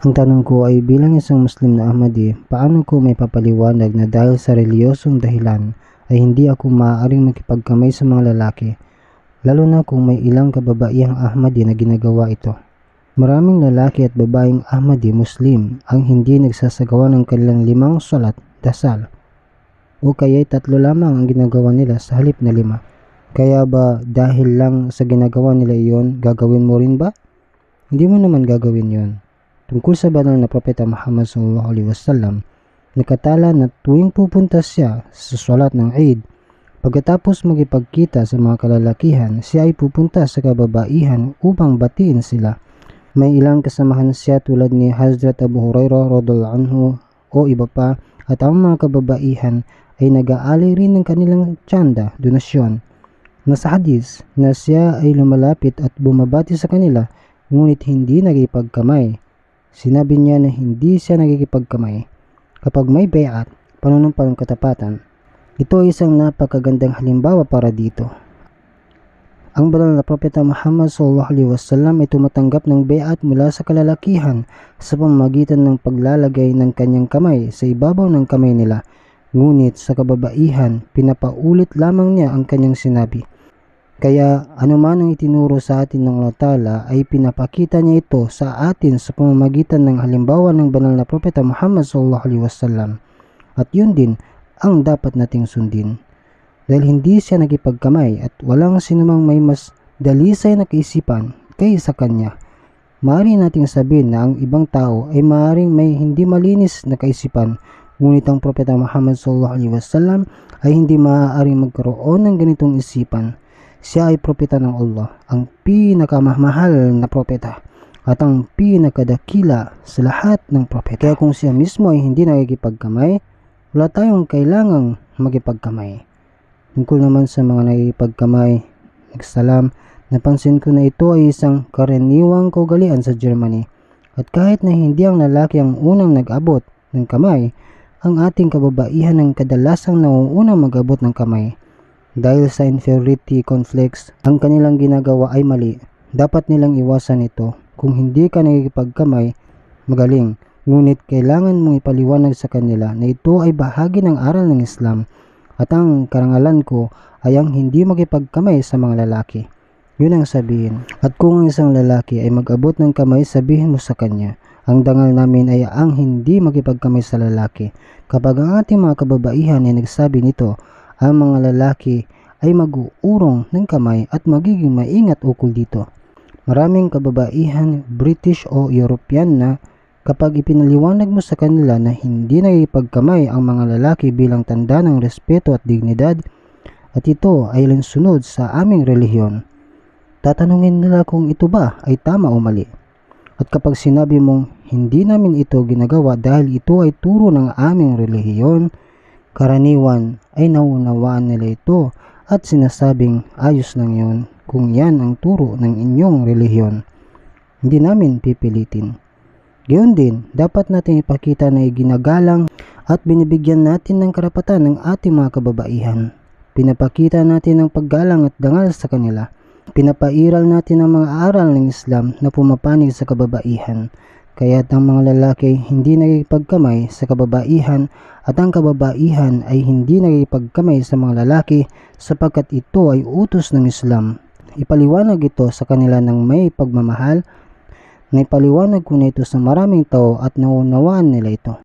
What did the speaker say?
Ang tanong ko ay bilang isang Muslim na Ahmadi, paano ko may papaliwanag na dahil sa reliyosong dahilan ay hindi ako maaaring makipagkamay sa mga lalaki, lalo na kung may ilang kababaihang Ahmadi na ginagawa ito. Maraming lalaki at babaeng Ahmadi Muslim ang hindi nagsasagawa ng kanilang limang salat, dasal, o kaya'y tatlo lamang ang ginagawa nila sa halip na lima. Kaya ba dahil lang sa ginagawa nila iyon, gagawin mo rin ba? Hindi mo naman gagawin yon. Tungkol sa banal na propeta Muhammad sallallahu alaihi wasallam, nakatala na tuwing pupunta siya sa salat ng Eid, pagkatapos magipagkita sa mga kalalakihan, siya ay pupunta sa kababaihan upang batiin sila. May ilang kasamahan siya tulad ni Hazrat Abu Hurairah radhiallahu anhu o iba pa at ang mga kababaihan ay nag-aali rin ng kanilang tsanda, donasyon. Nasa hadis na siya ay lumalapit at bumabati sa kanila ngunit hindi nagipagkamay. Sinabi niya na hindi siya nagkikipagkamay kapag may bayat, panunumpang katapatan. Ito ay isang napakagandang halimbawa para dito. Ang banal na propeta Muhammad sallallahu alaihi wasallam ay tumatanggap ng bayat mula sa kalalakihan sa pamamagitan ng paglalagay ng kanyang kamay sa ibabaw ng kamay nila. Ngunit sa kababaihan, pinapaulit lamang niya ang kanyang sinabi. Kaya anuman ang itinuro sa atin ng Allah Ta'ala ay pinapakita niya ito sa atin sa pamamagitan ng halimbawa ng banal na propeta Muhammad sallallahu alaihi wasallam. At yun din ang dapat nating sundin. Dahil hindi siya nagipagkamay at walang sinumang may mas dalisay na kaisipan kaysa kanya. Maaari nating sabihin na ang ibang tao ay maaaring may hindi malinis na kaisipan ngunit ang propeta Muhammad sallallahu alaihi wasallam ay hindi maaaring magkaroon ng ganitong isipan siya ay propeta ng Allah, ang pinakamahal na propeta at ang pinakadakila sa lahat ng propeta. Kaya kung siya mismo ay hindi nakikipagkamay, wala tayong kailangang magipagkamay. Tungkol naman sa mga nakikipagkamay, nagsalam, napansin ko na ito ay isang karaniwang kaugalian sa Germany. At kahit na hindi ang lalaki ang unang nag-abot ng kamay, ang ating kababaihan ang kadalasang nauunang mag-abot ng kamay. Dahil sa inferiority conflicts, ang kanilang ginagawa ay mali. Dapat nilang iwasan ito. Kung hindi ka nakikipagkamay, magaling. Ngunit kailangan mong ipaliwanag sa kanila na ito ay bahagi ng aral ng Islam at ang karangalan ko ay ang hindi magipagkamay sa mga lalaki. Yun ang sabihin. At kung ang isang lalaki ay mag-abot ng kamay, sabihin mo sa kanya, ang dangal namin ay ang hindi magipagkamay sa lalaki. Kapag ang ating mga kababaihan ay nagsabi nito, ang mga lalaki ay mag-uurong ng kamay at magiging maingat ukol dito. Maraming kababaihan, British o European na kapag ipinaliwanag mo sa kanila na hindi nakipagkamay ang mga lalaki bilang tanda ng respeto at dignidad at ito ay lansunod sa aming relihiyon, tatanungin nila kung ito ba ay tama o mali. At kapag sinabi mong hindi namin ito ginagawa dahil ito ay turo ng aming relihiyon, Karaniwan ay naunawaan nila ito at sinasabing ayos lang yon kung yan ang turo ng inyong relihiyon. Hindi namin pipilitin. Gayon din, dapat natin ipakita na iginagalang at binibigyan natin ng karapatan ng ating mga kababaihan. Pinapakita natin ang paggalang at dangal sa kanila. Pinapairal natin ang mga aral ng Islam na pumapanig sa kababaihan Kaya't ang mga lalaki hindi nagkipagkamay sa kababaihan at ang kababaihan ay hindi nagkipagkamay sa mga lalaki sapagkat ito ay utos ng Islam. Ipaliwanag ito sa kanila ng may pagmamahal na ipaliwanag ko na ito sa maraming tao at naunawaan nila ito.